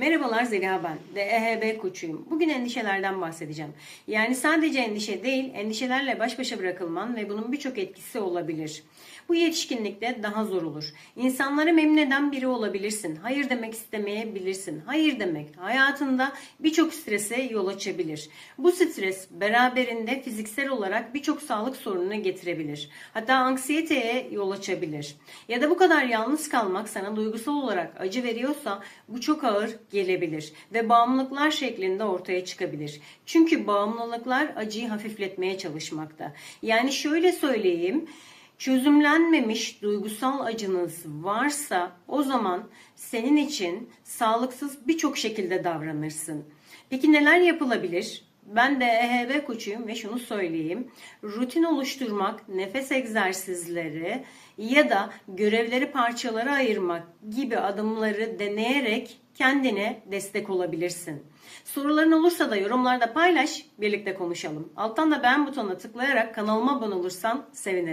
Merhabalar Zeliha ben de EHB koçuyum. Bugün endişelerden bahsedeceğim. Yani sadece endişe değil, endişelerle baş başa bırakılman ve bunun birçok etkisi olabilir. Bu yetişkinlikte daha zor olur. İnsanları memnun eden biri olabilirsin. Hayır demek istemeyebilirsin. Hayır demek hayatında birçok strese yol açabilir. Bu stres beraberinde fiziksel olarak birçok sağlık sorununa getirebilir. Hatta anksiyeteye yol açabilir. Ya da bu kadar yalnız kalmak sana duygusal olarak acı veriyorsa bu çok ağır gelebilir ve bağımlılıklar şeklinde ortaya çıkabilir. Çünkü bağımlılıklar acıyı hafifletmeye çalışmakta. Yani şöyle söyleyeyim, çözümlenmemiş duygusal acınız varsa o zaman senin için sağlıksız birçok şekilde davranırsın. Peki neler yapılabilir? Ben de EHB koçuyum ve şunu söyleyeyim. Rutin oluşturmak, nefes egzersizleri ya da görevleri parçalara ayırmak gibi adımları deneyerek kendine destek olabilirsin. Soruların olursa da yorumlarda paylaş, birlikte konuşalım. Alttan da beğen butonuna tıklayarak kanalıma abone olursan sevinirim.